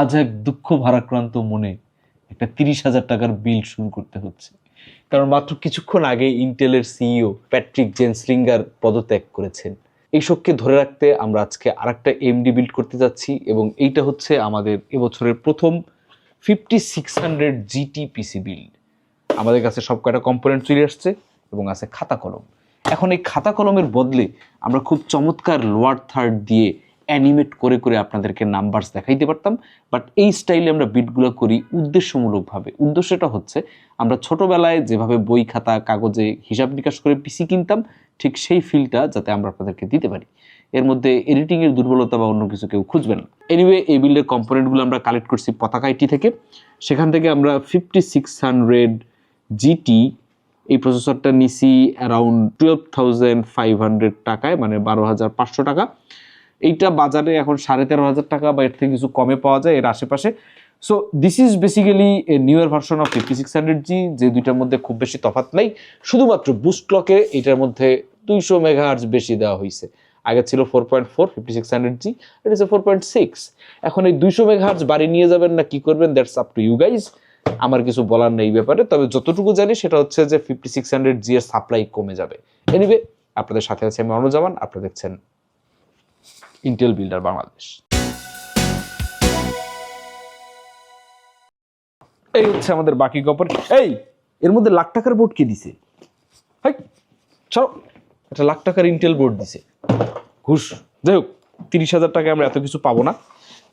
আজ এক দুঃখ ভারাক্রান্ত মনে একটা তিরিশ হাজার টাকার বিল শুরু করতে হচ্ছে। কারণ মাত্র কিছুক্ষণ আগে ইন্টেলের সিইও প্যাট্রিক জেন্সলিঙ্গার পদত্যাগ করেছেন। এই শোককে ধরে রাখতে আমরা আজকে আরেকটা এমডি বিল্ড করতে যাচ্ছি এবং এইটা হচ্ছে আমাদের এবছরের প্রথম fifty six hundred GT PC build আমাদের কাছে সব কয়টা কম্পোনেন্ট চলে আসছে এবং আছে খাতা কলম। এখন এই খাতা কলমের বদলে আমরা খুব চমৎকার লোয়ার থার্ড দিয়ে অ্যানিমেট করে করে আপনাদেরকে নাম্বারস দেখাইতে পারতাম বাট এই স্টাইলে আমরা বিটগুলো করি উদ্দেশ্যমূলকভাবে। উদ্দেশ্যটা হচ্ছে, আমরা ছোটোবেলায় যেভাবে বই, খাতা, কাগজে হিসাব নিকাশ করে পিসি কিনতাম, ঠিক সেই ফিলটা যাতে আমরা আপনাদেরকে দিতে পারি। এর মধ্যে এডিটিংয়ের দুর্বলতা বা অন্য কিছু কেউ খুঁজবে না। এনিওয়ে এই বিল্ডের কম্পোনেন্টগুলো আমরা কালেক্ট করছি পতাকা আইটি থেকে। সেখান থেকে আমরা ফিফটি সিক্স হান্ড্রেড জিটি এই প্রসেসরটা নিছি অ্যারাউন্ড টুয়েলভ থাউজেন্ড ফাইভ টাকায় মানে বারো হাজার পাঁচশো টাকা। এইটা বাজারে এখন সাড়ে তেরো হাজার টাকা বা এর থেকে কিছু কমে পাওয়া যায় এর আশেপাশে। So this is basically a newer version of fifty six hundred G যে দুইটার মধ্যে খুব বেশি তফাৎ নাই। শুধুমাত্র বুস্ট ক্লকে এটার মধ্যে দুইশো মেগাহার্জ বেশি দেওয়া হয়েছে আগে ছিল four point four fifty six hundred G এটা ফোর পয়েন্ট সিক্স এখন এই দুইশো মেগাহার্জ বাড়ি নিয়ে যাবেন না, কি করবেন that's up to you guys আমার কিছু বলার নেই ব্যাপারে। তবে যতটুকু জানি সেটা হচ্ছে যে ফিফটি সিক্স হান্ড্রেড জি এর সাপ্লাই কমে যাবে। এনিওয়ে আপনাদের সাথে আছে আমি অনুজামান, আপনারা দেখছেন ইন্টেল বিল্ডার বাংলাদেশ এই হচ্ছে আমাদের বাকি কপর এই, এর মধ্যে লাখ টাকার বোর্ড কে দিছে? হাই চলো একটা লাখ টাকার ইন্টেল বোর্ড দিছে। ঘুষ, যাই হোক, তিরিশ হাজার টাকায় আমরা এত কিছু পাবো না।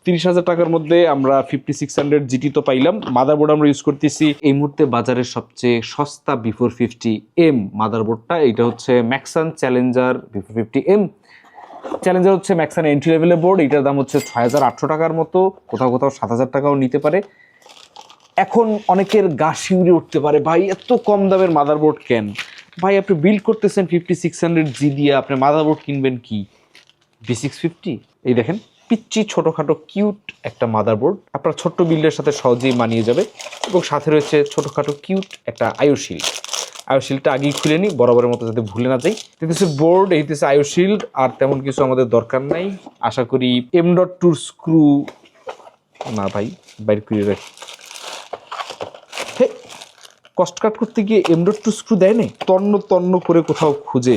তিরিশ হাজার টাকার মধ্যে আমরা ফিফটি সিক্স হান্ড্রেড জিটি তো পাইলাম। মাদারবোর্ড আমরা ইউজ করতেছি। এই মুহূর্তে বাজারের সবচেয়ে সস্তা বিফোর ফিফটি এম মাদারবোর্ডটা এটা হচ্ছে Maxsun challenger B four fifty M challenger হচ্ছে ম্যাক্সান এন্ট্রি লেভেলের বোর্ড এটার দাম হচ্ছে ছয় হাজার আটশো টাকার মতো। কোথাও কোথাও সাত হাজার টাকাও নিতে পারে। এখন অনেকের গা শিউরে উঠতে পারে, ভাই, এত কম দামের মাদারবোর্ড কেন? ভাই, আপনি বিল্ড করতেছেন ফিফটি সিক্স হান্ড্রেড জি দিয়ে। আপনি মাদারবোর্ড কিনবেন কি? বি সিক্স ফিফটি এই দেখেন। পিচ্ছি ছোটোখাটো, কিউট একটা মাদারবোর্ড। আপনার ছোট্ট বিল্ডের সাথে সহজেই মানিয়ে যাবে এবং সাথে রয়েছে ছোটোখাটো, কিউট একটা আয়ুশিল্ড আয়ুশিল্ডটা আগেই খুলে নিই, বরাবরের মতো যাতে ভুলে না যাই। হচ্ছে বোর্ড, এই হচ্ছে আয়ুশিল্ড আর তেমন কিছু আমাদের দরকার নাই। আশা করি এম ডট টুর স্ক্রু না ভাই, বাইর করে রাখি কস্ট কাট করতে গিয়ে এম ডট টু স্ক্রু দেয় নাই? তন্ন তন্ন করে কোথাও খুঁজে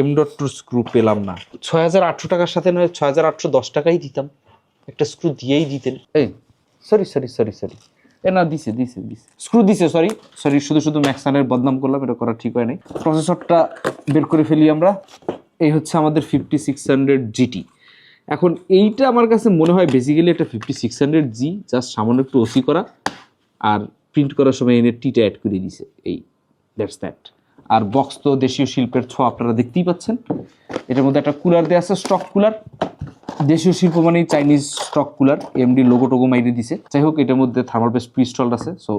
এম ডট টু স্ক্রু পেলাম না। ছয় হাজার আটশো টাকার সাথে নয় ছয় হাজার আটশো দশ টাকাই দিতাম। একটা স্ক্রু দিয়েই দিতেন। এই সরি সরি সরি সরি এ না দিছে দিছে দিছে। স্ক্রু দিছে সরি সরি শুধু শুধু ম্যাক্সানের বদনাম করলাম এটা করা ঠিক হয় নাই। প্রসেসরটা বের করে ফেলি আমরা। এই হচ্ছে আমাদের ফিফটি সিক্স হান্ড্রেড জিটি এখন এইটা আমার কাছে মনে হয় বেসিক্যালি একটা fifty six hundred G just সামান্য একটু ওসি করা আর প্রিন্ট করার সময় এনে টিটা অ্যাড করে দিছে। এই দ্যাটস দ্যাট আর বক্স তো দেশীয় শিল্পের ছোঁয়া আপনারা দেখতেই পাচ্ছেন। এটার মধ্যে একটা কুলার দেওয়া আছে স্টক কুলার দেশীয় শিল্প মানেই Chinese stock cooler AMD logo Togo মাইরে দিছে। যাই হোক, এটার মধ্যে থার্মাল পেস্ট পিস্টল আছে সো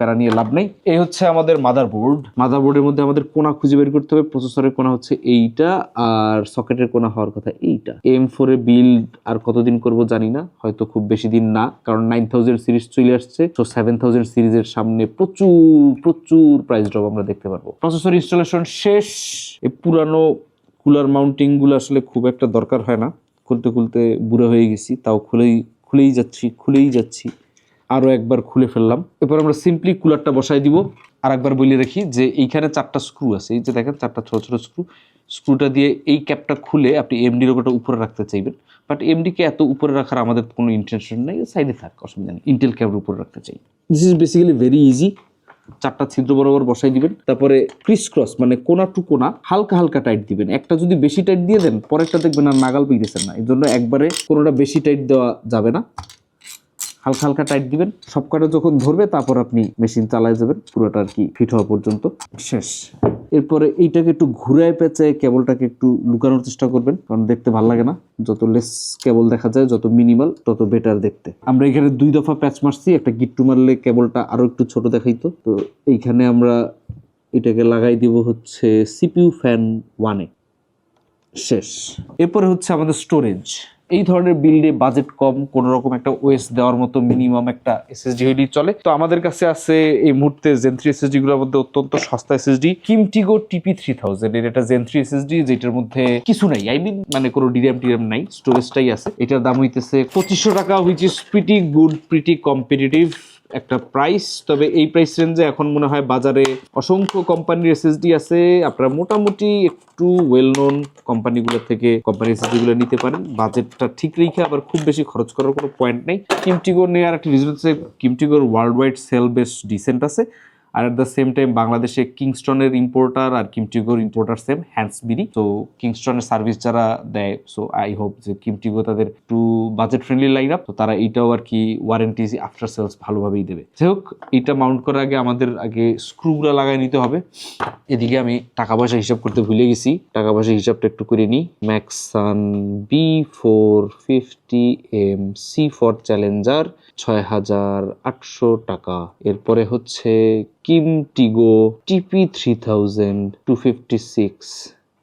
প্যারা নিয়ে লাভ নেই। এই হচ্ছে আমাদের মাদারবোর্ড মাদারবোর্ডের মধ্যে আমাদের কোনা খুঁজে বের করতে হবে। প্রসেসরের কোনা হচ্ছে এইটা আর সকেটের কোনা হওয়ার কথা এইটা। এম ফোরে বিল্ড আর কতদিন করব জানি না, হয়তো খুব বেশি দিন না, কারণ নাইন থাউজেন্ড সিরিজ চলে আসছে, তো সেভেন থাউজেন্ড সিরিজের সামনে প্রচুর প্রচুর প্রাইস ড্রপ আমরা দেখতে পারব। প্রসেসর ইনস্টলেশন শেষ। এই পুরানো কুলার মাউন্টিংগুলো আসলে খুব একটা দরকার হয় না। খুলতে খুলতে বুড়ো হয়ে গেছি, তাও খুলেই খুলেই যাচ্ছি খুলেই যাচ্ছি। আরও একবার খুলে ফেললাম। এরপর আমরা সিম্পলি কুলারটা বসাই দিব। আর একবার বলে রাখি যে এইখানে চারটা স্ক্রু আছে। এই যে দেখেন, চারটা ছোটো ছোটো স্ক্রু স্ক্রুটা দিয়ে এই ক্যাপটা খুলে আপনি এমডির ওপরটা উপরে রাখতে চাইবেন। বাট এমডিকে এত উপরে রাখার আমাদের কোনো ইন্টেনশন নেই। সাইডে থাক, অসুবিধা নেই। ইন্টেল ক্যাপের উপরে রাখতে চাই। This is basically very easy চারটা ছিদ্র বরাবর বসাই দিবেন। তারপরে ক্রিস ক্রস মানে কোনা টু কোনা, হালকা হালকা টাইট দিবেন। একটা যদি বেশি টাইট দিয়ে দেন, পরেরটা দেখবেন আর নাগাল পেয়েছেন না। এই জন্য একবারে কোনোটা বেশি টাইট দেওয়া যাবে না। হালকা হালকা টাইট দিবেন। সব কটা যখন ধরবে, তারপর আপনি মেশিন চালায় যাবেন। পুরোটা আর কি ফিট হওয়া পর্যন্ত। শেষ। এরপরে এইটাকে একটু ঘুরায় পেঁচায় কেবলটাকে একটু লুকানোর চেষ্টা করবেন, কারণ দেখতে ভালো লাগে না। যত লেস কেবল দেখা যায়, যত মিনিমাল তত বেটার দেখতে। আমরা এখানে দুই দফা প্যাচ মারছি। একটা গিট্টু মারলে কেবলটা আরও একটু ছোট দেখাইতো। তো এইখানে আমরা এটাকে লাগাই দিব হচ্ছে সিপিইউ ফ্যান ওয়ানে শেষ। এরপরে হচ্ছে আমাদের স্টোরেজ এই ধরনের বিল্ডে বাজেট কম কোনো রকম একটা ওএস দেওয়ার মতো মিনিমাম একটা এসএসডি হইলেই চলে। তো আমাদের কাছে আছে এই মুহূর্তে জেন থ্রি এসএসডি গুলোর মধ্যে অত্যন্ত সস্তা SSD Kimtigo TP three thousand এর একটা জেন থ্রি এসএসডি যেটার মধ্যে কিছু নাই। আই মিন মানে কোনো ডিরাম টিরাম নাই স্টোরেজটাই আছে। এটার দাম হইতেছে পঁচিশশো টাকা which is pretty good pretty competitive একটা প্রাইস তবে এই প্রাইস রেঞ্জে এখন মনে হয় বাজারে অসংখ্য কোম্পানির এসএসডি আছে। আপনারা মোটামুটি একটু ওয়েল নোন কোম্পানিগুলো থেকে কোম্পানি এসএসডিগুলো নিতে পারেন। বাজেটটা ঠিক রেখে আবার খুব বেশি খরচ করার কোনো পয়েন্ট নেই। কিমটিগোর নেওয়ার একটা রিজন হচ্ছে কিমটিগোর ওয়ার্ল্ড ওয়াইড সেল বেশ ডিসেন্ট আছে। আর অ্যাট দ্য সেম টাইম বাংলাদেশে কিংস্টনের ইম্পোর্টার আর কিমটিগোর ইম্পোর্টার সেম হ্যান্ডসবিরি তো কিংস্টনের সার্ভিস যারা দেয় সো আই হোপ যে কিমটিগো তাদের একটু বাজেট ফ্রেন্ডলি লাইন আপ তো তারা এইটাও আর কি ওয়ারেন্টি আফটার সেলস ভালোভাবেই দেবে। যাই হোক, এটা মাউন্ট করার আগে আমাদের আগে স্ক্রুগুলো লাগাই নিতে হবে। এদিকে আমি টাকা পয়সা হিসাব করতে ভুলে গেছি। টাকা পয়সা হিসাবটা একটু করে নিই। Maxsun B four fifty M C for Challenger ছয় হাজার আটশো টাকা। এরপরে হচ্ছে Kimtigo TP three thousand two fifty six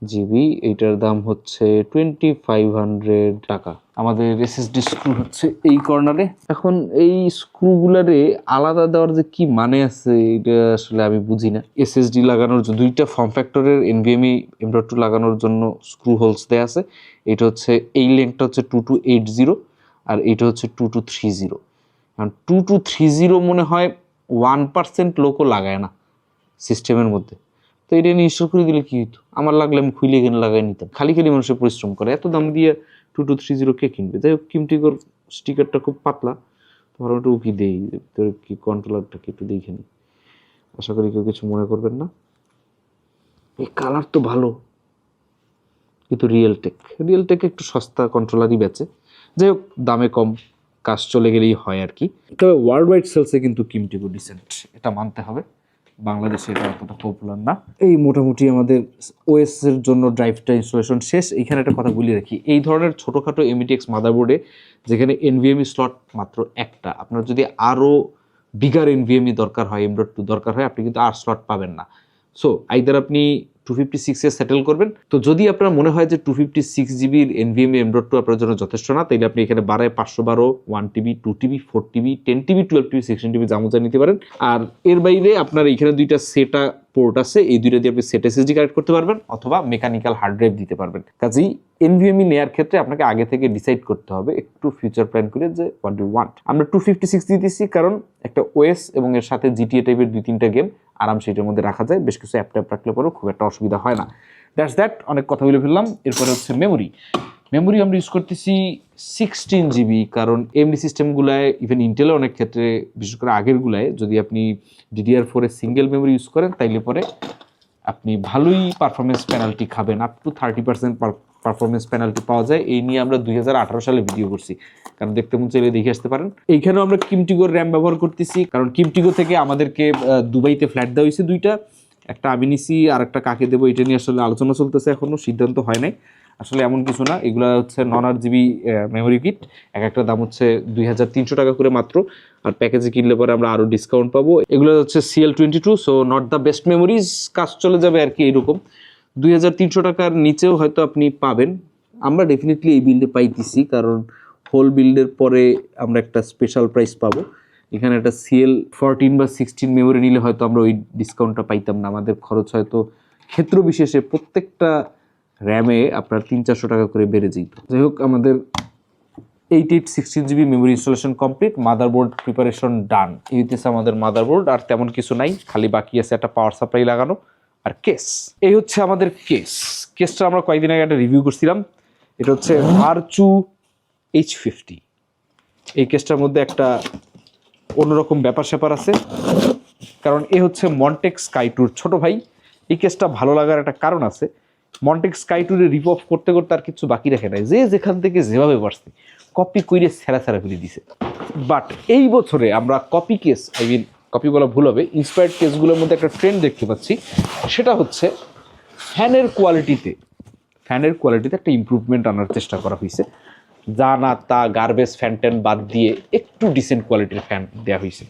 GB এইটার দাম হচ্ছে টোয়েন্টি ফাইভ হান্ড্রেড টাকা। আমাদের এসএসডি স্ক্রু হচ্ছে এই কর্নারে এখন এই স্ক্রুগুলারে আলাদা দেওয়ার যে কি মানে আছে, এটা আসলে আমি বুঝি না। এসএসডি লাগানোর জন্য দুইটা ফর্ম ফ্যাক্টরের এনভিএমই এমডট টু লাগানোর জন্য স্ক্রু হোলস দেওয়া আছে। এটা হচ্ছে, এই লেন্থটা হচ্ছে টু টু এইট জিরো আর এটা হচ্ছে টু টু থ্রি জিরো কারণ টু টু থ্রি জিরো মনে হয় ওয়ান পার্সেন্ট লোকও লাগায় না সিস্টেমের মধ্যে। তো এটা ইনস্টল করে দিলে কী হতো আমার লাগলে আমি খুলে এখানে লাগাই নিতাম। খালি খালি মানুষের পরিশ্রম করে। এত দাম দিয়ে টু টু থ্রি জিরো কে কিনবে? যাই হোক কিমটিকোর স্টিকারটা খুব পাতলা। তোমার একটু উকি দেই। তোর কি কন্ট্রোলারটাকে একটু দেখে নিই আশা করি কেউ কিছু মনে করবেন না। এই কালার তো ভালো। কিন্তু রিয়েল টেক রিয়েল টেক একটু সস্তা কন্ট্রোলারই বেচে। যাই হোক, দামে কম। কাজ চলে গেলেই হয় আর কি। তবে ওয়ার্ল্ড ওয়াইড সেলসে কিন্তু কিমটিকো ডিসেন্ট এটা মানতে হবে। বাংলাদেশে এটা অতটা পপুলার না। এই মোটামুটি আমাদের ওএস এর জন্য ড্রাইভটা ইনস্টলেশন শেষ। এখানে একটা কথা বলে রাখি, এই ধরনের ছোটোখাটো এমিটেক্স মাদারবোর্ডে যেখানে এনভিএমই স্লট মাত্র একটা, আপনার যদি আরও বিগার এনভিএমই দরকার হয় এম ডট টু দরকার হয়, আপনি কিন্তু আর স্লট পাবেন না। সো আইদার আপনি টু ফিফটি সিক্সে সেটেল করবেন। তো যদি আপনার মনে হয় যে টু ফিফটি সিক্স জিবির এনভিএম এম ডট টু আপনার জন্য যথেষ্ট না তাহলে আপনি এখানে বারে পাঁচশো বারো one TB two TB four TB ten TB twelve TB sixteen TB জামুজা নিতে পারেন। আর এর বাইরে আপনার এখানে দুইটা সেটা পোর্ট আছে, এই দুইটা দিয়ে আপনি সেট এসএসডি কানেক্ট করতে পারবেন অথবা মেকানিক্যাল হার্ড ড্রাইভ দিতে পারবেন। কাজেই এনভিএমই নেওয়ার ক্ষেত্রে আপনাকে আগে থেকে ডিসাইড করতে হবে, একটু ফিউচার প্ল্যান করে যে হোয়াট ডু ওয়ান্ট আমরা টু ফিফটি সিক্স দিতেছি কারণ একটা ওএস এবং এর সাথে জিটিএ টাইপের দুই তিনটা গেম আরামসে এটার মধ্যে রাখা যায়, বেশ কিছু অ্যাপ ট্যাপ রাখলে পরেও খুব একটা অসুবিধা হয় না। দ্যাটস দ্যাট অনেক কথা বলে ফেললাম এরপরে হচ্ছে মেমোরি মেমোরি আমরা ইউজ করতেছি সিক্সটিন জিবি কারণ এমডি সিস্টেমগুলায় ইভেন ইন্টেলে অনেক ক্ষেত্রে, বিশেষ করে আগেরগুলায় যদি আপনি ডিডিআর ফোরে সিঙ্গেল মেমোরি ইউজ করেন, তাইলে পরে আপনি ভালোই পারফরমেন্স পেনাল্টি খাবেন up to thirty percent performance penalty পাওয়া যায়। এই নিয়ে আমরা দুই হাজার আঠারো সালে ভিডিও করছি। কারণ দেখতে মন চাইলে দেখে আসতে পারেন। এইখানেও আমরা কিমটিগোর র্যাম ব্যবহার করতেছি, কারণ কিমটিগো থেকে আমাদেরকে দুবাইতে ফ্ল্যাট দেওয়া হয়েছে দুইটা। একটা আমি নিছি আর একটা কাকে দেবো, এটা নিয়ে আসলে আলোচনা চলতেছে এখনও সিদ্ধান্ত হয় নাই। আসলে এমন কিছু না। এগুলো হচ্ছে নন আট জিবি মেমোরি কিট এক একটা দাম হচ্ছে দুই হাজার তিনশো টাকা করে মাত্র। আর প্যাকেজে কিনলে পরে আমরা আরও ডিসকাউন্ট পাবো। এগুলো হচ্ছে CL twenty two so not the best memories কাজ চলে যাবে আর কি এরকম। দুই হাজার তিনশো টাকার নিচেও হয়তো আপনি পাবেন। আমরা ডেফিনেটলি এই বিল্ডে পাইতেছি, কারণ হোল বিল্ডের পরে আমরা একটা স্পেশাল প্রাইস পাবো। এখানে একটা সিএল ফোরটিন বা সিক্সটিন মেমোরি নিলে হয়তো আমরা ওই ডিসকাউন্টটা পাইতাম না। আমাদের খরচ হয়তো ক্ষেত্র বিশেষে প্রত্যেকটা র্যামে আপনার তিন চারশো টাকা করে বেড়ে যেত যাই হোক, আমাদের eight eight sixteen GB memory installation complete motherboard preparation done এই আমাদের মাদারবোর্ড আর তেমন কিছু নাই, খালি বাকি আছে একটা পাওয়ার সাপ্লাই লাগানো আর কেস এই হচ্ছে আমাদের কেস কেসটা আমরা কয়েকদিন আগে একটা রিভিউ করছিলাম। এটা হচ্ছে ভারচু এইচ ফিফটি এই কেসটার মধ্যে একটা অন্যরকম ব্যাপার স্যাপার আছে। কারণ এ হচ্ছে মন্টেক স্কাই ট্যুর ছোট ভাই। এই কেসটা ভালো লাগার একটা কারণ আছে। মন্টেক স্কাই ট্যুরে রিপ অফ করতে করতে আর কিছু বাকি রাখে নাই। যে যেখান থেকে যেভাবে পারছে কপি কইরে সেরা সেরা ফেলে দিছে। বাট এই বছরে আমরা copy case I mean copy বলা ভুল হবে ইন্সপায়ার্ড কেসগুলোর মধ্যে একটা ট্রেন্ড দেখতে পাচ্ছি। সেটা হচ্ছে ফ্যানের কোয়ালিটিতে ফ্যানের কোয়ালিটিতে একটা ইমপ্রুভমেন্ট আনার চেষ্টা করা হয়েছে যা না তা গার্বেজ ফ্যান ট্যান বাদ দিয়ে একটু ডিসেন্ট কোয়ালিটির ফ্যান দেওয়া হয়েছে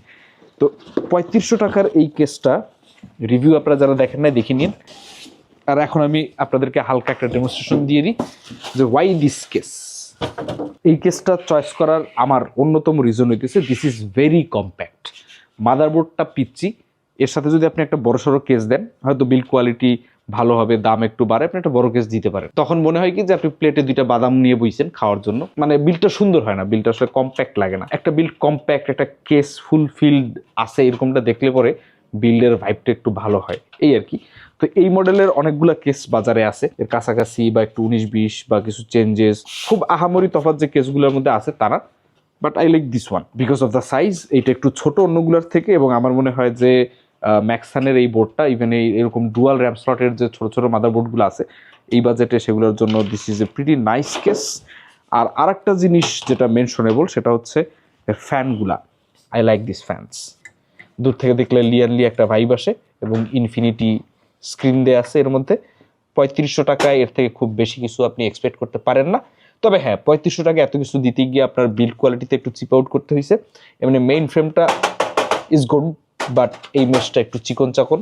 তো পঁয়ত্রিশশো টাকার এই কেসটা রিভিউ আপনারা যারা দেখেন নাই, দেখে নিন। আর এখন আমি আপনাদেরকে হালকা একটা ডেমনস্ট্রেশন দিয়ে দিই যে ওয়াই দিস কেস এই কেসটা চয়েস করার আমার অন্যতম রিজন হইতেছে দিস ইজ ভেরি কম্প্যাক্ট মাদারবোর্ডটা পিচ্ছি এর সাথে যদি আপনি একটা বড় সড়ো কেস দেন, হয়তো বিল কোয়ালিটি ভালো হবে, দাম একটু বাড়ে, আপনি একটা বড় কেস দিতে পারেন। তখন মনে হয় কি যে আপনি প্লেটে দুইটা বাদাম নিয়ে বইছেন খাওয়ার জন্য। মানে বিলটা সুন্দর হয় না বিলটা আসলে কম্প্যাক্ট লাগে না। একটা বিল কম্প্যাক্ট একটা কেস ফুলফিল্ড আছে এরকমটা দেখলে পরে বিল্ডের ভাইবটা একটু ভালো হয়। এই আর কি। তো এই মডেলের অনেকগুলো কেস বাজারে আছে। এর কাছাকাছি বা একটু উনিশ, বিশ বা কিছু চেঞ্জেস খুব আহামরি তফাৎ যে কেসগুলোর মধ্যে আছে তারা। But I like this one because of the size এইটা একটু ছোট অন্যগুলোর থেকে এবং আমার মনে হয় যে ম্যাক্সানের এই বোর্ডটা ইভেন এই এরকম ডুয়াল র্যাম স্লটের যে ছোট ছোট মাদার বোর্ডগুলো আছে, এই বাজেটে সেগুলোর জন্য this is a pretty nice case আর আরেকটা জিনিস যেটা মেনশনেবল সেটা হচ্ছে এর ফ্যানগুলা আই লাইক দিস ফ্যানস দূর থেকে দেখলে লিয়ারলি একটা ভাইব আসে এবং ইনফিনিটি স্ক্রিন দেয়া আছে এর মধ্যে। পঁয়ত্রিশশো টাকায় এর থেকে খুব বেশি কিছু আপনি এক্সপেক্ট করতে পারেন না। তবে হ্যাঁ পঁয়ত্রিশশো টাকা এত কিছু দিতে গিয়ে আপনার বিল্ড কোয়ালিটিতে একটু চিপ আউট করতে হয়েছে এমনি মেইন ফ্রেমটা ইজ গুড বাট এই মেশটা একটু চিকন চাকন।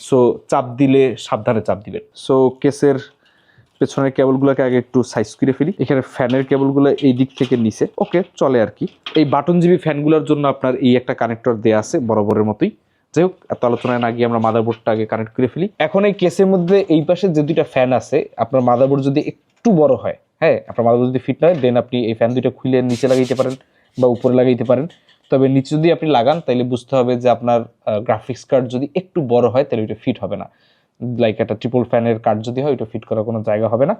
সো চাপ দিলে সাবধানে চাপ দিবেন। সো কেসের পেছনের কেবলগুলোকে আগে একটু সাইজ করে ফেলি। এখানে ফ্যানের কেবলগুলো এই দিক থেকে নিচে। ওকে চলে আর কি। এই বাটন জিবি ফ্যানগুলোর জন্য আপনার এই একটা কানেক্টর দেয়া আছে, বরাবরের মতোই। যাই হোক এত আলোচনায় না গিয়ে আমরা মাদারবোর্ডটা আগে কানেক্ট করে ফেলি। এখন এই কেসের মধ্যে এই পাশে যে দুইটা ফ্যান আছে, আপনার মাদারবোর্ড যদি একটু বড় হয় হ্যাঁ আপনার মাদারবোর্ড যদি ফিট নয় দেন আপনি এই ফ্যান দুইটা খুলে নিচে লাগাইতে পারেন বা উপরে লাগাইতে পারেন। তবে নিচে যদি আপনি লাগান তাহলে বুঝতে হবে যে আপনার গ্রাফিক্স কার্ড যদি একটু বড় হয় তাহলে ওইটা ফিট হবে না। লাইক একটা ট্রিপল ফ্যানের কার্ড যদি হয়, ওইটা ফিট করার কোনো জায়গা হবে না।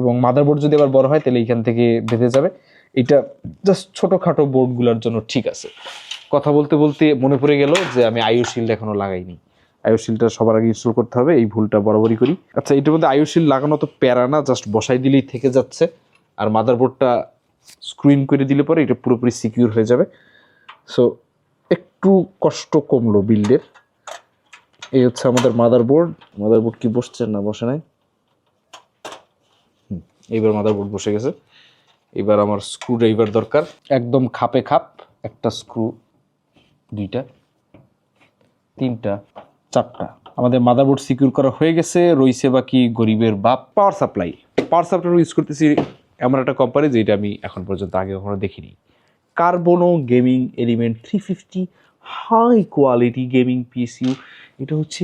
এবং মাদারবোর্ড যদি আবার বড় হয় তাহলে এইখান থেকে বেঁধে যাবে। এটা জাস্ট ছোটোখাটো বোর্ডগুলোর জন্য ঠিক আছে। কথা বলতে বলতে মনে পড়ে গেল যে আমি আয়ু শিল্ড এখনও লাগাইনি। আয়ু শিল্ডটা সবার আগে ইনস্টল করতে হবে, এই ভুলটা বরাবরই করি। আচ্ছা এটার মধ্যে আয়ু শিল্ড লাগানো তো প্যারা না জাস্ট বসাই দিলেই থেকে যাচ্ছে। আর মাদারবোর্ডটা স্ক্রিন করে দিলে পরে এটা পুরোপুরি সিকিউর হয়ে যাবে। সো একটু কষ্ট কমলো বিল্ডের এই হচ্ছে আমাদের মাদারবোর্ড মাদারবোর্ড কি বসছে না বসে নাই? এইবার মাদারবোর্ড বসে গেছে। এবার আমার স্ক্রু ড্রাইভার দরকার। একদম খাপে খাপ, একটা স্ক্রু দুইটা, তিনটা, চারটা। আমাদের মাদারবোর্ড সিকিউর করা হয়ে গেছে রইছে বাকি গরিবের বাপ power supply power supply use করতেছি এমন একটা কোম্পানি যেটা আমি এখন পর্যন্ত আগে কখনো দেখিনি। কার্বনো gaming element three fifty high quality gaming PSU এটা হচ্ছে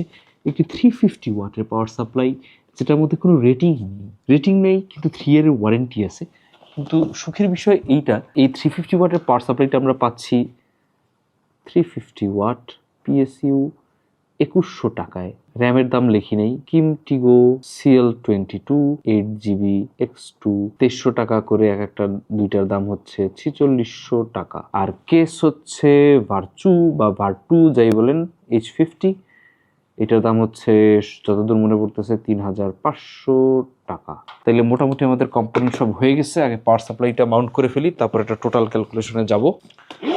একটি থ্রি ফিফটি ওয়াটের পাওয়ার সাপ্লাই যেটার মধ্যে কোনো রেটিং নেই। রেটিং নেই, কিন্তু থ্রি ইয়ারের ওয়ারেন্টি আছে। কিন্তু সুখের বিষয় এইটা, এই থ্রি ফিফটি ওয়াটের পাওয়ার সাপ্লাইটা আমরা পাচ্ছি থ্রি ফিফটি ওয়াট পিএসইউ একুশশো টাকায়। র্যামের দাম লিখি নেই। Kimtigo CL twenty two eight GB X two তেইশশো টাকা করে এক একটা দুইটার দাম হচ্ছে ছিচল্লিশশো টাকা। আর কেস হচ্ছে ভার্চু বা ভার্টু যাই বলেন এইচ ফিফটি এটার দাম হচ্ছে যতদূর মনে পড়তেছে তিন হাজার পাঁচশো টাকা। তাইলে মোটামুটি আমাদের কোম্পানি সব হয়ে গেছে, আগে পাওয়ার সাপ্লাইটা মাউন্ট করে ফেলি, তারপর একটা টোটাল ক্যালকুলেশনে যাব।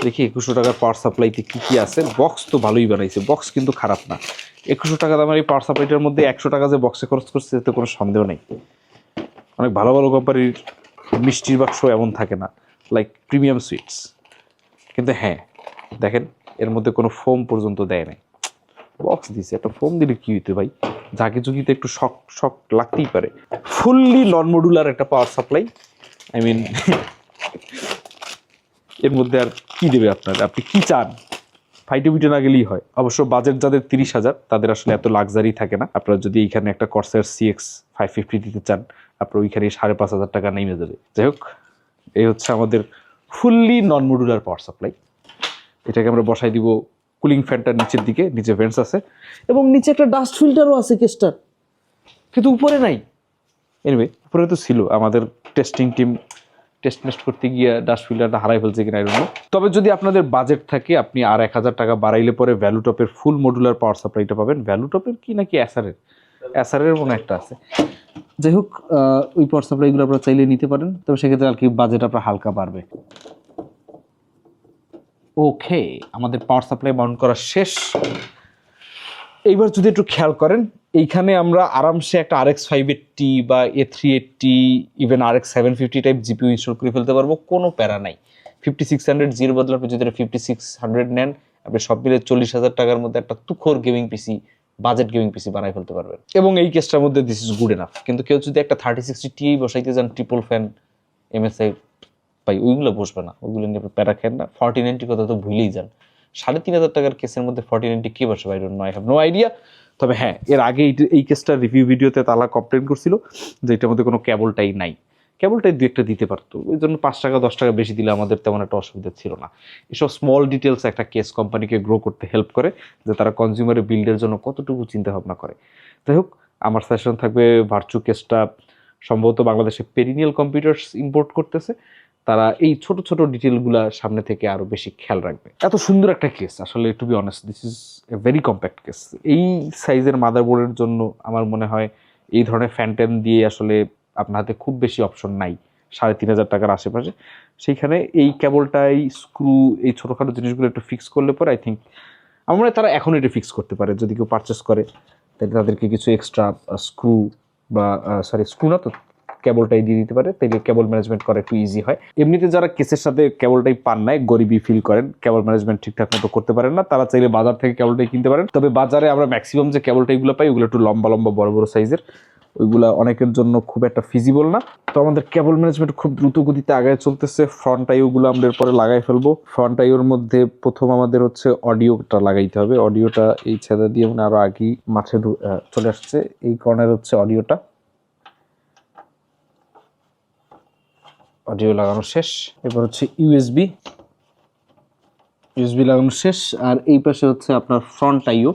দেখি একুশশো টাকার পাওয়ার সাপ্লাইতে কী কী আছে। বক্স তো ভালোই বানাইছে বক্স কিন্তু খারাপ না। একুশশো টাকা দামের এই পাওয়ার সাপ্লাইটার মধ্যে একশো টাকা যে বক্সে খরচ করছে, এতে কোনো সন্দেহ নেই। অনেক ভালো ভালো কোম্পানির মিষ্টির বাক্স এমন থাকে না লাইক প্রিমিয়াম সুইটস কিন্তু হ্যাঁ দেখেন, এর মধ্যে কোনো ফোম পর্যন্ত দেয় নাই। বক্স দিছে, একটা ফোম দিলে কি হইতে ভাই? যা কিছু কিন্তু একটু শক শক লাগতেই পারে। ফুললি নন মডুলার একটা পাওয়ার সাপ্লাই আই মিন এর মধ্যে আর কি দেবে আপনার? আপনি কি চান? ফাইটে বিটে না গেলেই হয়। অবশ্য বাজেট যাদের তিরিশ হাজার, তাদের আসলে এত লাক্সারি থাকে না। আপনারা যদি এইখানে একটা কর্সার সিএক্স ফাইভ ফিফটি দিতে চান, আপনার ওইখানে সাড়ে পাঁচ হাজার টাকা নেমে যাবে। যাই হোক, এই হচ্ছে আমাদের fully non modular power supply এটাকে আমরা বসাই দিব কুলিং ফ্যানটার নিচের দিকে, নিচে ভেন্টস আছে। এবং নিচে একটা ডাস্ট ফিল্টারও আছে কেসটার কিন্তু উপরে নাই। এনিওয়ে উপরে তো ছিল। আমাদের টেস্টিং টিম টেস্ট মেস্ট করতে গিয়ে ডাস্ট ফিল্টারটা হারাই ফেলছে কিনা এরকম তবে যদি আপনাদের বাজেট থাকে, আপনি আর এক হাজার টাকা বাড়াইলে পরে ভ্যালু টপের ফুল মডুলার পাওয়ার সাপ্লাইটা পাবেন। ভ্যালু টপের কি নাকি অ্যাসারের অ্যাসারের মনে একটা আছে। যাই হোক ওই পাওয়ার সাপ্লাইগুলো আপনারা চাইলে নিতে পারেন। তবে সেক্ষেত্রে আর কি বাজেট আপনার হালকা বাড়বে। ওকে, আমাদের পাওয়ার সাপ্লাই মাউন্ট করা শেষ। এইবার যদি একটু খেয়াল করেন, এইখানে আমরা আরামসে একটা আর এক্স ফাইভ এইটটি বা A three eighty even R X seven fifty type GPU install করে ফেলতে পারব, কোনো প্যারা নাই। ফিফটি সিক্স হান্ড্রেড জিরো বদলে আপনি যদি ফিফটি সিক্স হান্ড্রেড নেন, আপনি সব মিলে চল্লিশ হাজার টাকার মধ্যে একটা তুখোর gaming PC budget gaming PC বানাই ফেলতে পারবেন। এবং এই কেসটার মধ্যে দিস ইজ গুড এনাফ কিন্তু কেউ যদি একটা থার্টি সিক্সটি টি বসাইতে যান ট্রিপল ফ্যান এমএসআই ভাই, ওইগুলো বসবে না। ওইগুলো নিয়ে প্যারা খেন না। ফর্টি নাইনটি কথা তো ভুলেই যান। সাড়ে তিন হাজার টাকার কেসের মধ্যে ফর্টি নাইনটি কে বসে ভাই? আই হ্যাভ নো আইডিয়া তবে হ্যাঁ এর আগে এই- কেসটা রিভিউ ভিডিওতে তালা কমপ্লেন করছিল যে এটার মধ্যে কোনো কেবলটাই নাই। কেবলটাই দু একটা দিতে পারতো। ওই জন্য পাঁচ টাকা, দশ টাকা বেশি দিলে আমাদের তেমন একটা অসুবিধা ছিল না। এসব স্মল ডিটেলস একটা কেস কোম্পানিকে গ্রো করতে হেল্প করে যে তারা কনজিউমারের বিল্ডের জন্য কতটুকু চিন্তা ভাবনা করে। যাই হোক, আমার সেশন থাকবে ভার্চু কেসটা সম্ভবত বাংলাদেশে পেরিনিয়াল কম্পিউটার্স ইম্পোর্ট করতেছে। তারা এই ছোট ছোট ডিটেলগুলা সামনে থেকে আরও বেশি খেয়াল রাখবে। এত সুন্দর একটা কেস আসলে to be honest this is a very compact case এই সাইজের মাদারবোর্ডের জন্য আমার মনে হয় এই ধরনের ফ্যান্টেন দিয়ে আসলে আপনার হাতে খুব বেশি অপশন নাই, সাড়ে তিন হাজার টাকার আশেপাশে। সেইখানে এই কেবলটাই স্ক্রু এই ছোটোখাটো জিনিসগুলো একটু ফিক্স করলে পরে আই থিঙ্ক আমার মনে হয় তারা এখন এটা ফিক্স করতে পারে। যদি কেউ পারচেস করে, তাহলে তাদেরকে কিছু এক্সট্রা স্ক্রু বা সরি স্ক্রু না তো কেবলটাই দিয়ে দিতে পারে তাহলে কেবল ম্যানেজমেন্ট করা একটু ইজি হয়। এমনিতে যারা কেসের সাথে কেবলটাই পান নাই, গরিবই ফিল করেন, কেবল ম্যানেজমেন্ট ঠিকঠাক মতো করতে পারেন না, তারা চাইলে বাজার থেকে কেবলটাই কিনতে পারেন। তবে বাজারে আমরা ম্যাক্সিমাম যে কেবলটাইগুলো পাই, ওগুলো একটু লম্বা লম্বা, বড় বড় সাইজের ওইগুলা অনেকের জন্য খুব একটা ফিজিবল না। তো আমাদের কেবল ম্যানেজমেন্ট খুব দ্রুত গতিতে আগায় চলতেছে ফ্রন্ট আইওগুলো আমরা এরপরে লাগাই ফেলব। ফ্রন্ট আইওর মধ্যে প্রথম আমাদের হচ্ছে অডিওটা লাগাইতে হবে। অডিওটা এই ছেদা দিয়ে মানে আরও আগেই মাঠে চলে আসছে, এই কর্নার হচ্ছে অডিওটা অডিও লাগানো শেষ। এবার হচ্ছে ইউএসবি ইউএসবি লাগানো শেষ, আর এই পাশে হচ্ছে আপনার ফ্রন্ট আইও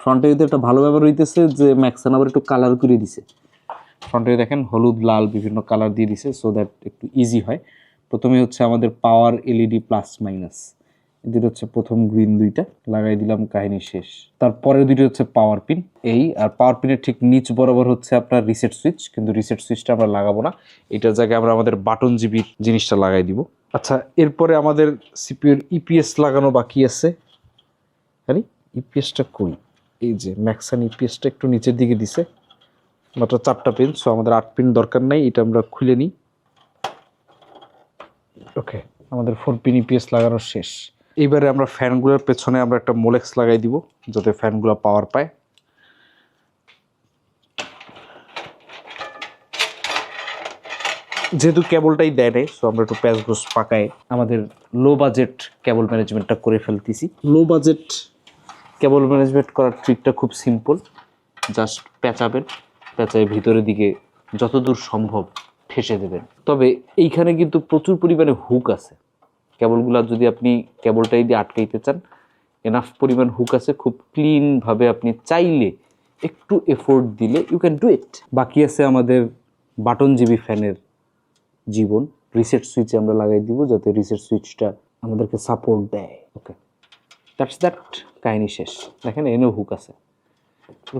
ফ্রন্ট আইওতে একটা ভালো ব্যাপার হইতেছে যে ম্যাক্সান আবার একটু কালার করে দিছে। ফ্রন্ট আইও দেখেন, হলুদ, লাল বিভিন্ন কালার দিয়ে দিছে সো দ্যাট একটু ইজি হয়। প্রথমে হচ্ছে আমাদের পাওয়ার এলইডি প্লাস মাইনাস দুটো হচ্ছে প্রথম গ্রিন দুইটা, লাগাই দিলাম কাহিনী শেষ। তারপরে দুইটা হচ্ছে পাওয়ার পিন এই আর পাওয়ার পিনের ঠিক নিচ বরাবর হচ্ছে আপনার রিসেট সুইচ কিন্তু রিসেট সুইচটা আমরা লাগাবো না। এটার জায়গায় আমরা আমাদের বাটন জিবি জিনিসটা লাগাই দিব। আচ্ছা এরপরে আমাদের সিপিউর ইপিএস লাগানো বাকি আছে। আরে ইপিএসটা কই? এই যে ম্যাক্সান ইপিএসটা একটু নিচের দিকে দিছে। মাত্র চারটা পিন সো আমাদের আট পিন দরকার নাই, এটা আমরা খুলে নিই। ওকে আমাদের ফোর পিন ইপিএস লাগানো শেষ। এইবারে আমরা ফ্যানগুলোর পেছনে আমরা একটা মোলেক্স লাগাই দিব যাতে ফ্যানগুলো পাওয়ার পায়। যেহেতু কেবলটাই দেয় নাই সো আমরা একটু প্যাচ ঘোষ পাকায় আমাদের লো বাজেট কেবল ম্যানেজমেন্টটা করে ফেলতেছি। লো বাজেট কেবল ম্যানেজমেন্ট করার ট্রিকটা খুব সিম্পল জাস্ট প্যাঁচাবেন প্যাঁচায় ভিতরের দিকে যতদূর সম্ভব ঠেসে দেবেন। তবে এইখানে কিন্তু প্রচুর পরিমাণে হুক আছে। কেবলগুলো যদি আপনি কেবলটাই দিয়ে আটকাইতে চান এনাফ পরিমাণ হুক আছে, খুব ক্লিনভাবে আপনি চাইলে একটু এফোর্ট দিলে ইউ ক্যান ডু ইট বাকি আছে আমাদের বাটন জিবি ফ্যানের জীবন। রিসেট সুইচে আমরা লাগাই দিব যাতে রিসেট সুইচটা আমাদেরকে সাপোর্ট দেয়। ওকে দ্যাটস দ্যাট কাহিনী শেষ। দেখেন এনেও হুক আছে।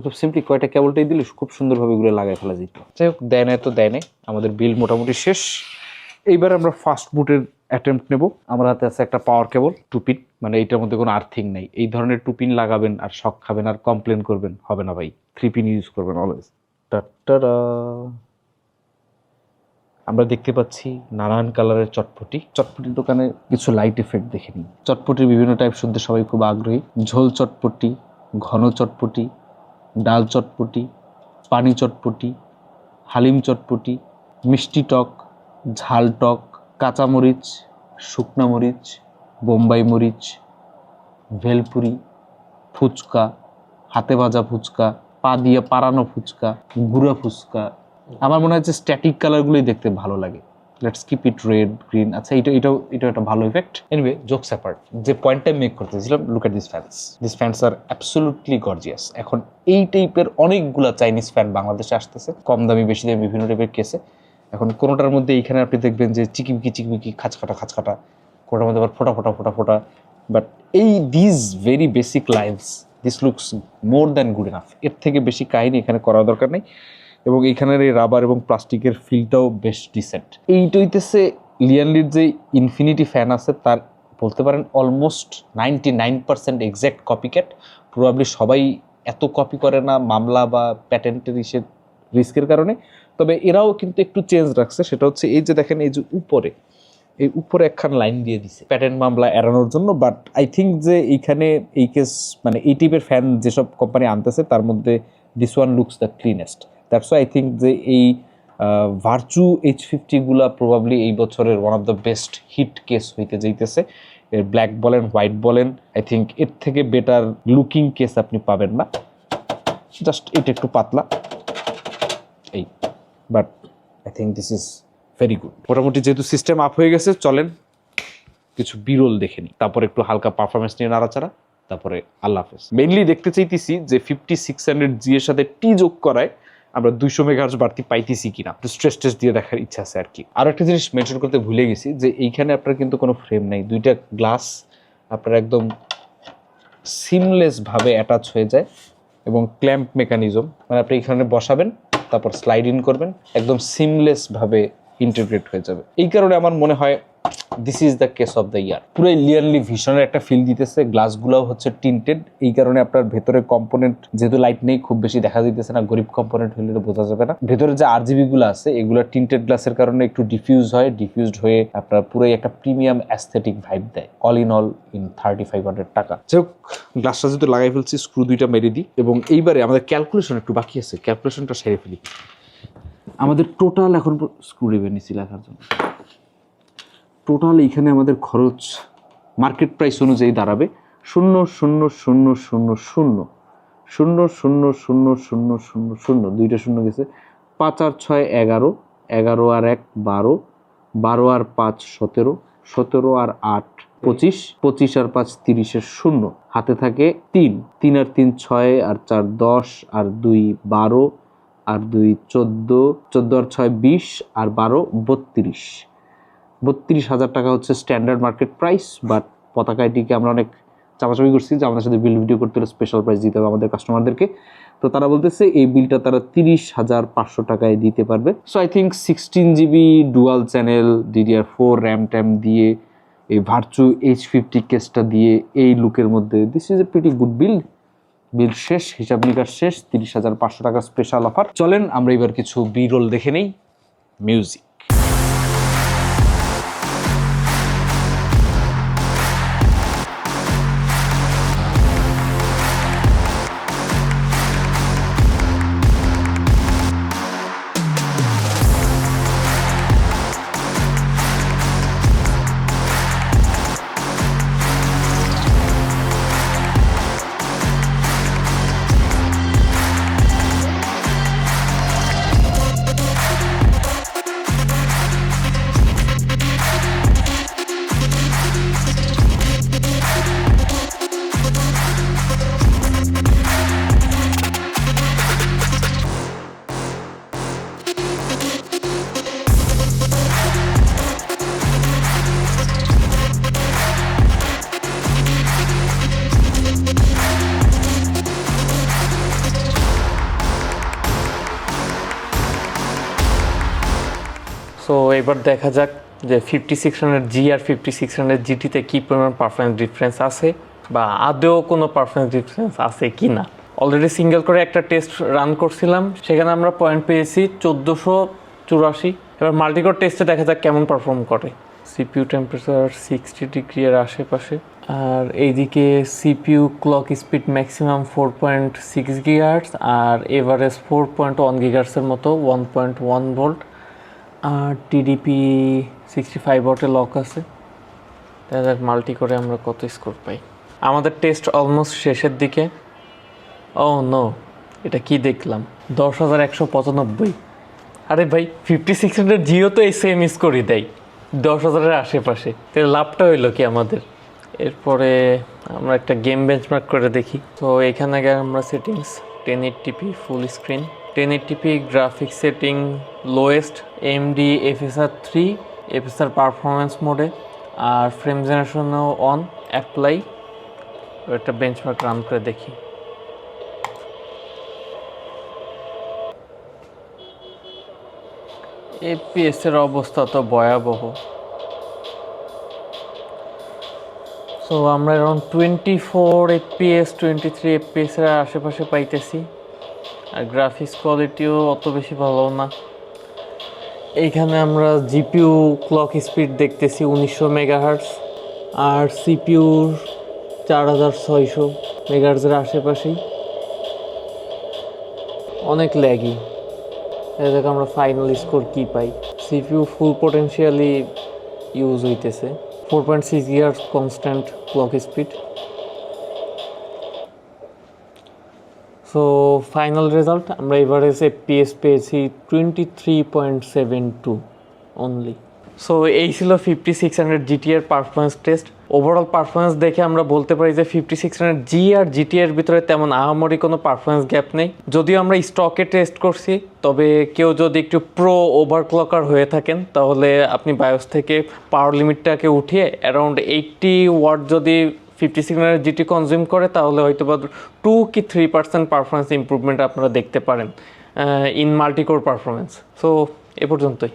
খুব সিম্পলি কয়টা কেবলটাই দিলে খুব সুন্দরভাবে এগুলো লাগাই ফেলা যেত। যাই হোক, দেয় নাই তো দেয় নাই। আমাদের বিল মোটামুটি শেষ। এইবার আমরা ফাস্ট বুটের অ্যাটেম্প্ট নেব। আমার হাতে আছে একটা পাওয়ার কেবল টুপিন মানে এইটার মধ্যে কোনো আর্থিং নেই। এই ধরনের টুপিন লাগাবেন আর শখ খাবেন আর কমপ্লেন করবেন, হবে না ভাই। থ্রি পিন ইউজ করবেন অলওয়েজ আমরা দেখতে পাচ্ছি নানান কালারের চটপটি। চটপটির দোকানে কিছু লাইট এফেক্ট দেখে নিই। চটপটির বিভিন্ন টাইপ শুনতে সবাই খুব আগ্রহী। ঝোল চটপটি, ঘন চটপটি, ডাল চটপটি, পানি চটপটি, হালিম চটপটি, মিষ্টি টক, ঝাল টক কাঁচামরিচ, শুকনা মরিচ, বোম্বাই মরিচ, ভেলপুরি, ফুচকা, হাতে ভাজা ফুচকা, পা দিয়ে পারানো ফুচকা, গুঁড়া ফুচকা। আমার মনে হচ্ছে স্ট্যাটিক কালারগুলোই দেখতে ভালো লাগে। Let's keep it red green আচ্ছা এটা এটাও এটা একটা ভালো ইফেক্ট এনিওয়ে জোকস অ্যাপার্ট যে পয়েন্টটা মেক করতেছিলাম look at this fans this fans R absolutely gorgeous এখন এই টাইপের অনেকগুলা চাইনিজ ফ্যান বাংলাদেশে আসতেছে। কম দামি, বেশি দামি, বিভিন্ন টাইপের কেসে এখন কোনোটার মধ্যে এইখানে আপনি দেখবেন যে চিকিমিকি চিকিমিকি খাঁচকাটা খাঁচকাটা কোনোটার মধ্যে আবার ফোটা ফোটা ফোটা ফোটা। বাট এই this very basic lines this looks more than good enough এর থেকে বেশি কাহিনী এখানে করার দরকার নেই। এবং এখানের এই রাবার এবং প্লাস্টিকের ফিলটাও বেশ ডিসেন্ট এইটা হইতেছে লিয়ানলির যে ইনফিনিটি ফ্যান আছে, তার বলতে পারেন almost ninety nine percent exact copycat probably সবাই এত কপি করে না মামলা বা প্যাটেন্টের ইসের রিস্কের কারণে। তবে এরাও কিন্তু একটু চেঞ্জ রাখছে, সেটা হচ্ছে এই যে দেখেন এই যে উপরে, এই উপরে একখান লাইন দিয়ে দিছে। প্যাটেন্ট মামলা এড়ানোর জন্য বাট আই থিঙ্ক যে এইখানে এই কেস মানে এই টাইপের ফ্যান যেসব কোম্পানি আনতেছে, তার মধ্যে this one looks the cleanest that's I think যে এই ভার্চু এইচ ফিফটিগুলা প্রবাবলি এই বছরের one of the best hit case হইতে যাইতেছে। এর ব্ল্যাক বলেন হোয়াইট বলেন আই থিঙ্ক এর থেকে বেটার লুকিং কেস আপনি পাবেন না। জাস্ট এটা একটু পাতলা। But I think this is very good. মোটামুটি যেহেতু সিস্টেম আপ হয়ে গেছে, চলেন। কিছু বিরল দেখে নিই। তারপর একটু হালকা পারফরমেন্স নিয়ে নাড়াচাড়া, তারপরে আল্লাহ হাফেজ। মেইনলি দেখতে চাইতেছি যে ফিফটি সিক্স হান্ড্রেড জি এর সাথে টি যোগ করায় আমরা দুইশো মেগাহার্জ বাড়তি পাইতেছি কিনা। একটু স্ট্রেস টেস্ট দিয়ে দেখার ইচ্ছা আছে আর কি আর একটা জিনিস মেনশন করতে ভুলে গেছি যে এইখানে আপনার কিন্তু কোনো ফ্রেম নাই। দুইটা গ্লাস আপনার একদম সিমলেস ভাবে অ্যাটাচ হয়ে যায় এবং ক্ল্যাম্প মেকানিজম মানে আপনি এখানে বসাবেন তারপর স্লাইড ইন করবেন একদম সিমলেসভাবে ইন্টিগ্রেট হয়ে যাবে। এই কারণে আমার মনে হয় this is the case of the year পুরো লিয়ারলি ভিশনের একটা ফিল দিতেছে গ্লাসগুলোও হচ্ছে টিন্টেড এই কারণে আপনার ভেতরে কম্পোনেন্ট যেহেতু লাইট নেই, খুব বেশি দেখা যাইতেছে না, গরিব কম্পোনেন্ট হলে বোঝা যাবে না। ভেতরে যে আরজিবি গুলো আছে, এগুলো টিন্টেড গ্লাসের কারণে একটু ডিফিউজ হয় ডিফিউজড হয়ে আপনার পুরোই একটা প্রিমিয়াম অ্যাস্থেটিক ভাইব দেয়। All in all in thirty five hundred টাকা। যাই হোক গ্লাসটা যেহেতু লাগাই ফেলছি স্ক্রু দুইটা মেরে দিই, এবং এইবারে আমাদের ক্যালকুলেশন একটু বাকি আছে ক্যালকুলেশনটা সেরে ফেলি। আমাদের টোটাল এখন স্ক্রু রেভেনিসি লেখার জন্য। টোটাল এখানে আমাদের খরচ মার্কেট প্রাইস অনুযায়ী দাঁড়াবে শূন্য শূন্য শূন্য শূন্য শূন্য। শূন্য শূন্য শূন্য শূন্য শূন্য শূন্য। দুইটা শূন্য গেছে। পাঁচ আর ছয় এগারো। এগারো আর এক বারো। বারো আর পাঁচ সতেরো। সতেরো আর আট পঁচিশ। পঁচিশ আর পাঁচ তিরিশের শূন্য। হাতে থাকে তিন। তিন আর তিন ছয় আর চার দশ আর দুই বারো। আর দুই চোদ্দ। চোদ্দ আর ছয় বিশ। আর বারো বত্রিশ। বত্রিশ হাজার টাকা হচ্ছে স্ট্যান্ডার্ড মার্কেট প্রাইস বাট পতাকাটিকে আমরা অনেক চাপাচাপি করছি যে আমাদের সাথে বিল ভিডিও করতে হলে স্পেশাল প্রাইস দিতে হবে আমাদের কাস্টমারদেরকে তো তারা বলতেছে এই বিলটা তারা তিরিশ হাজার পাঁচশো টাকায় দিতে পারবে। So I think sixteen GB dual channel DDR four RAM ট্যাম দিয়ে, এই ভার্চু এইচ ফিফটি কেসটা দিয়ে এই লুকের মধ্যে this is a pretty good build bill শেষ, হিসাব নিকাশ শেষ, তিরিশ হাজার পাঁচশো টাকা স্পেশাল অফার চলেন আমরা এবার কিছু বি রোল দেখে নেই। মিউজিক এবার দেখা যাক যে ফিফটি সিক্স হান্ড্রেড জি আর ফিফটি সিক্স হান্ড্রেড জিটিতে কী পরিমাণ পারফরমেন্স ডিফারেন্স আছে বা আদৌ কোনো পারফরমেন্স ডিফারেন্স আছে কি না। অলরেডি সিঙ্গেল করে একটা টেস্ট রান করছিলাম, সেখানে আমরা পয়েন্ট পেয়েছি চোদ্দোশো চুরাশি। এবার মাল্টিকোর টেস্টে দেখা যাক কেমন পারফর্ম করে। সিপিউ টেম্পারেচার সিক্সটি ডিগ্রি এর আশেপাশে, আর এইদিকে CPU clock speed maximum four point six গিগার্স আর এভারেজ ফোর পয়েন্ট ওয়ান গিগার্সের মতো ওয়ান পয়েন্ট ওয়ান ভোল্ট আর টিডিপি সিক্সটি ফাইভ ওয়াটে লক আছে। দেখা মাল্টি করে আমরা কত স্কোর পাই। আমাদের টেস্ট অলমোস্ট শেষের দিকে। ও নো এটা কি দেখলাম? দশ হাজার একশো পঁচানব্বই। আরে ভাই ফিফটি সিক্স হান্ড্রেড জিও তো এই সেম স্কোরই দেয়। দশ হাজারের আশেপাশে। তাহলে লাভটা হইল কি আমাদের? এরপরে আমরা একটা গেম বেঞ্চমার্ক করে দেখি। তো এখানে আগে আমরা settings ten eighty p full screen ten eighty p graphic setting lowest AMD FSR three FSR performance মোডে আর ফ্রেম জেনারেশনও অন অ্যাপ্লাই একটা বেঞ্চমার্ক রান করে দেখি। এপিএস এর অবস্থা তো ভয়াবহ। সো আমরা around twenty four FPS twenty three FPS এর আশেপাশে পাইতেছি। আর গ্রাফিক্স কোয়ালিটিও অত বেশি ভালো না। এইখানে আমরা জিপিউ ক্লক স্পিড দেখতেছি উনিশশো মেগাহার্টস আর সিপিউর চার হাজার ছয়শো মেগাহার্টসের আশেপাশেই। অনেক ল্যাগি দেখ আমরা ফাইনাল স্কোর কী পাই। সিপিউ ফুল পোটেনশিয়ালি ইউজ হইতেছে। Four point six years constant clock speed so final result আমরা এভারেজে পিএস পেয়েছি twenty three point seven two only so এই ছিল ফিফটি সিক্স হান্ড্রেড জিটিএর পারফরমেন্স টেস্ট ওভারঅল পারফরমেন্স দেখে আমরা বলতে পারি যে ফিফটি সিক্স হান্ড্রেড জি আর জিটি এর ভিতরে তেমন আহামরি কোনো পারফরমেন্স গ্যাপ নেই। যদিও আমরা স্টকে টেস্ট করছি, তবে কেউ যদি একটু প্রো ওভারক্লকার হয়ে থাকেন, তাহলে আপনি বায়োস থেকে পাওয়ার লিমিটটাকে উঠিয়ে অ্যারাউন্ড এইটটি ওয়াট যদি ফিফটি হান্ড্রেড জিটি কনজিউম করে, তাহলে হয়তো বা টু কি থ্রি পার্সেন্ট পারফরমেন্স ইম্প্রুভমেন্ট আপনারা দেখতে পারেন ইন মাল্টিকোর পারফরমেন্স সো এ পর্যন্তই।